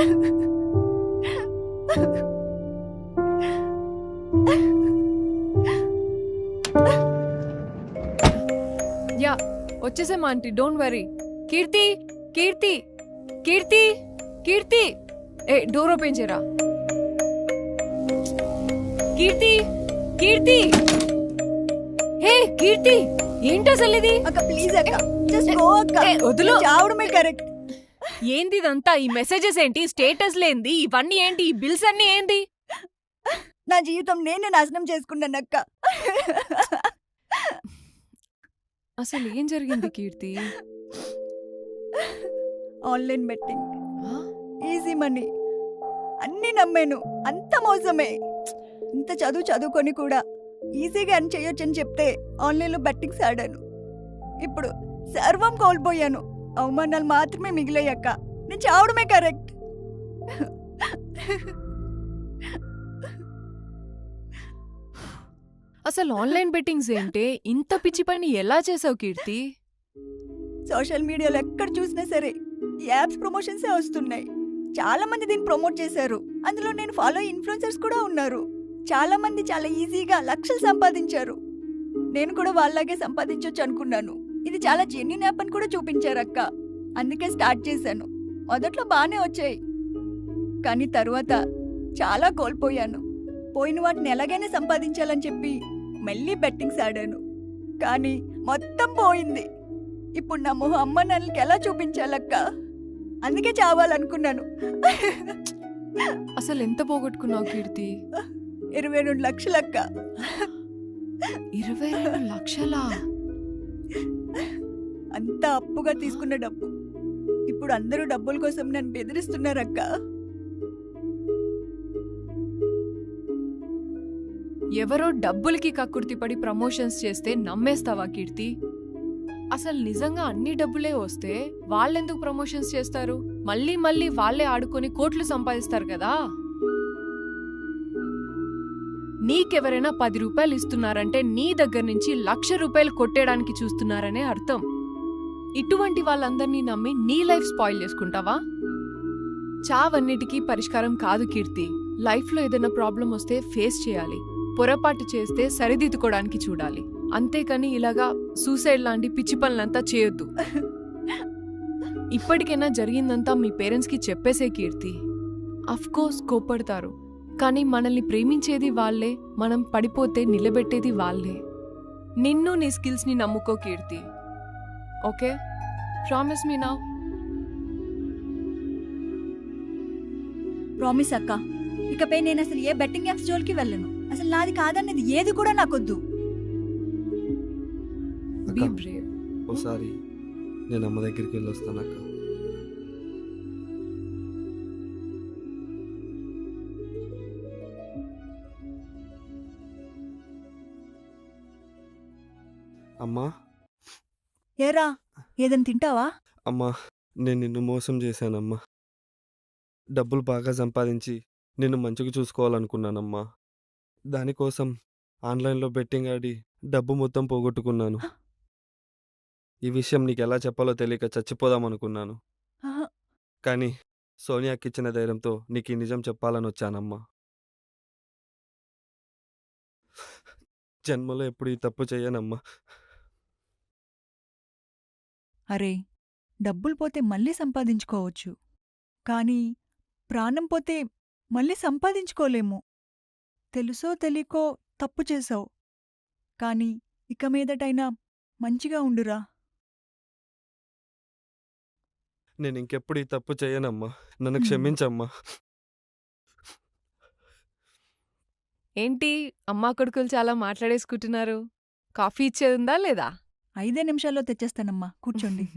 Yeah వచ్చేసాం aunty. Don't worry Keerthi Keerthi Keerthi Keerthi. A door open చేయరా? కీర్తి కీర్తి. హే కీర్తి ఏంటి అసలు ఇది? అక్క ప్లీజ్ అక్క. జస్ట్ గో అక్క. ఏ, వదులు. చావడమే కరెక్ట్ ఏంది ఇదంతా ఈ మెసేజెస్ ఏంటి? స్టేటస్ లేంది? ఇవన్నీ ఏంటి? ఈ బిల్స్ అన్ని ఏంది నా జీవితం నేనే నాశనం చేసుకున్నాను అక్క. అసలు ఏం జరిగింది Keerthi? Online betting? Easy money అన్ని నమ్మాను. అంత మోసమే. ఇంత చదువు చదువుకొని కూడా ఈజీగా అని చేయొచ్చని చెప్తే ఆన్లైన్లో బెట్టింగ్స్ ఆడాను ఇప్పుడు సర్వం కోల్పోయాను. అవమానాలు మాత్రమే మిగిలాయక్క. నేను చావడమే కరెక్ట్. అసలు ఆన్లైన్ బెట్టింగ్స్ ఏంటి? ఇంత పిచ్చి పని ఎలా చేసావు కీర్తి? సోషల్ మీడియాలో ఎక్కడ చూసినా సరే యాప్స్ ప్రమోషన్సే వస్తున్నాయి. చాలా మంది దీన్ని ప్రమోట్ చేశారు. అందులో నేను ఫాలో ఇన్ఫ్లుయెన్సర్స్ కూడా ఉన్నారు. చాలా మంది చాలా ఈజీగా లక్షలు సంపాదించారు. నేను కూడా వాళ్ళలాగే సంపాదించొచ్చు అనుకున్నాను. ఇది చాలా జెన్యున్ యాప్ అని కూడా చూపించారు అక్క అందుకే స్టార్ట్ చేశాను. మొదట్లో బాగానే వచ్చాయి. కానీ తరువాత చాలా కోల్పోయాను. పోయిన వాటిని ఎలాగైనా సంపాదించాలని చెప్పి మళ్ళీ బెట్టింగ్స్ ఆడాను కానీ మొత్తం పోయింది. ఇప్పుడు నా మొహం అమ్మ నాన్నలకి ఎలా చూపించాలక్క? అందుకే చావాలనుకున్నాను. అసలు ఎంత పోగొట్టుకున్నావు కీర్తి? ఇరవై రెండు లక్షలక్క. ఇరవై రెండు లక్షలా? అంతా అప్పుగా తీసుకున్న డబ్బు. ఇప్పుడు అందరూ డబ్బుల కోసం నన్ను బెదిరిస్తున్నారక్క. ఎవరో డబ్బులకి కక్కుర్తి పడి ప్రమోషన్స్ చేస్తే నమ్మేస్తావా కీర్తి? అసలు నిజంగా అన్ని డబ్బులే వస్తే వాళ్ళెందుకు ప్రమోషన్స్ చేస్తారు? మళ్ళీ మళ్ళీ వాళ్ళే ఆడుకొని కోట్లు సంపాదిస్తారు కదా? నీకెవరైనా పది రూపాయలు ఇస్తున్నారంటే నీ దగ్గర నుంచి లక్ష రూపాయలు కొట్టేయడానికి చూస్తున్నారనే అర్థం. ఇటువంటి వాళ్ళందరినీ నమ్మి నీ లైఫ్ స్పాయిల్ చేసుకుంటావా? చావన్నిటికీ పరిష్కారం కాదు కీర్తి. లైఫ్లో ఏదైనా ప్రాబ్లం వస్తే ఫేస్ చేయాలి. పొరపాటు చేస్తే సరిదిద్దుకోవడానికి చూడాలి. అంతేకాని ఇలాగా సూసైడ్ లాంటి పిచ్చి పనులంతా చేయొద్దు. ఇప్పటికైనా జరిగిందంతా మీ పేరెంట్స్కి చెప్పేసే కీర్తి. అఫ్కోర్స్ కోపడతారు కానీ మనల్ని ప్రేమించేది వాళ్ళే మనం పడిపోతే నిలబెట్టేది వాళ్ళే. నిన్ను నీ స్కిల్స్ని నమ్ముకో కీర్తి. ఓకే? ప్రామిస్ మీ నా. ప్రామిస్ అక్క. ఇకపై నేను అసలు ఏ బెట్టింగ్ యాప్స్ జోలికి వెళ్ళను. అసలు నాది కాదన్నది ఏది కూడా నాకొద్దు. బీ అక్క బ్రేవ్ ఒకసారి నేను అమ్మ దగ్గరికి వెళ్ళి వస్తాను అక్క. అమ్మా. ఏరా ఏదైనా తింటావా? అమ్మా నేను నిన్ను మోసం చేశానమ్మా. డబ్బులు బాగా సంపాదించి నిన్ను మంచిగా చూసుకోవాలనుకున్నానమ్మా. దానికోసం ఆన్లైన్లో బెట్టింగ్ ఆడి డబ్బు మొత్తం పోగొట్టుకున్నాను. ఈ విషయం నీకు ఎలా చెప్పాలో తెలియక చచ్చిపోదాం అనుకున్నాను ఆహా, కానీ సోనియాకి ఇచ్చిన ధైర్యంతో నీకు ఈ నిజం చెప్పాలని వచ్చానమ్మా జన్మలో ఎప్పుడు ఈ తప్పు చేయనమ్మా అరే డబ్బులు పోతే మళ్ళీ సంపాదించుకోవచ్చు. కానీ ప్రాణం పోతే మళ్ళీ సంపాదించుకోలేము. తెలుసో తెలియకో తప్పు చేసావు కానీ ఇక మీదటైనా మంచిగా ఉండురా. నేను ఇంకెప్పుడు ఈ తప్పు చేయనమ్మా. నన్ను. క్షమించమ్మా. ఏంటి అమ్మా కొడుకులు చాలా మాట్లాడేసుకుంటున్నారు. కాఫీ ఇచ్చేది ఉందా లేదా? ఐదే నిమిషాల్లో తెచ్చేస్తానమ్మా. కూర్చోండి.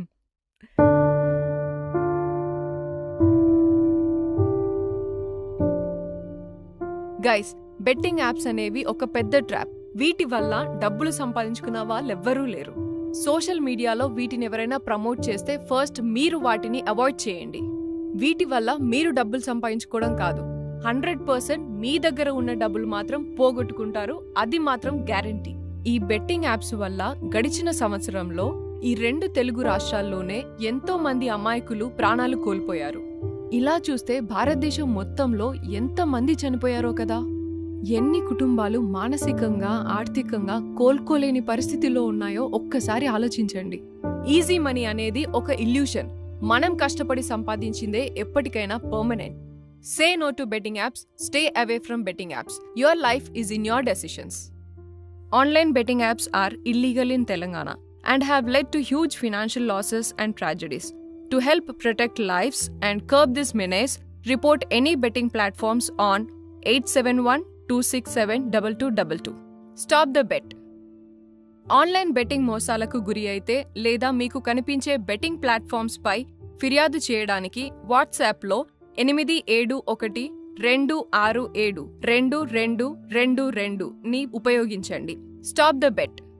గైస్ బెట్టింగ్ యాప్స్ అనేవి ఒక పెద్ద ట్రాప్ వీటి వల్ల డబ్బులు సంపాదించుకున్న వాళ్ళెవ్వరూ లేరు. సోషల్ మీడియాలో వీటిని ఎవరైనా ప్రమోట్ చేస్తే ఫస్ట్ మీరు వాటిని అవాయిడ్ చేయండి. వీటి వల్ల మీరు డబ్బులు సంపాదించుకోవడం కాదు. హండ్రెడ్ పర్సెంట్ మీ దగ్గర ఉన్న డబ్బులు మాత్రం పోగొట్టుకుంటారు. అది మాత్రం గ్యారంటీ ఈ బెట్టింగ్ యాప్స్ వల్ల గడిచిన సంవత్సరంలో ఈ రెండు తెలుగు రాష్ట్రాల్లోనే ఎంతో మంది అమాయకులు ప్రాణాలు కోల్పోయారు. ఇలా చూస్తే భారతదేశం మొత్తంలో ఎంతమంది చనిపోయారో కదా! ఎన్ని కుటుంబాలు మానసికంగా ఆర్థికంగా కోలుకోలేని పరిస్థితిలో ఉన్నాయో ఒక్కసారి ఆలోచించండి. ఈజీ మనీ అనేది ఒక ఇల్యూషన్. మనం కష్టపడి సంపాదించిందే ఎప్పటికైనా permanent. Say no to betting apps stay away from betting apps. Your life is in your decisions. Online betting apps are illegal in Telangana and have led to huge financial losses and tragedies to help protect lives and curb this menace report any betting platforms on eight seven one two six seven double two double two stop the bet online betting మోసాలకు గురి అయితే లేదా మీకు కనిపించే betting ప్లాట్ఫామ్స్పై ఫిర్యాదు చేయడానికి వాట్సాప్లో ఎనిమిది ఏడు ఒకటి రెండు ఆరు ఏడు రెండు రెండు రెండు రెండు ని ఉపయోగించండి. Stop the bet.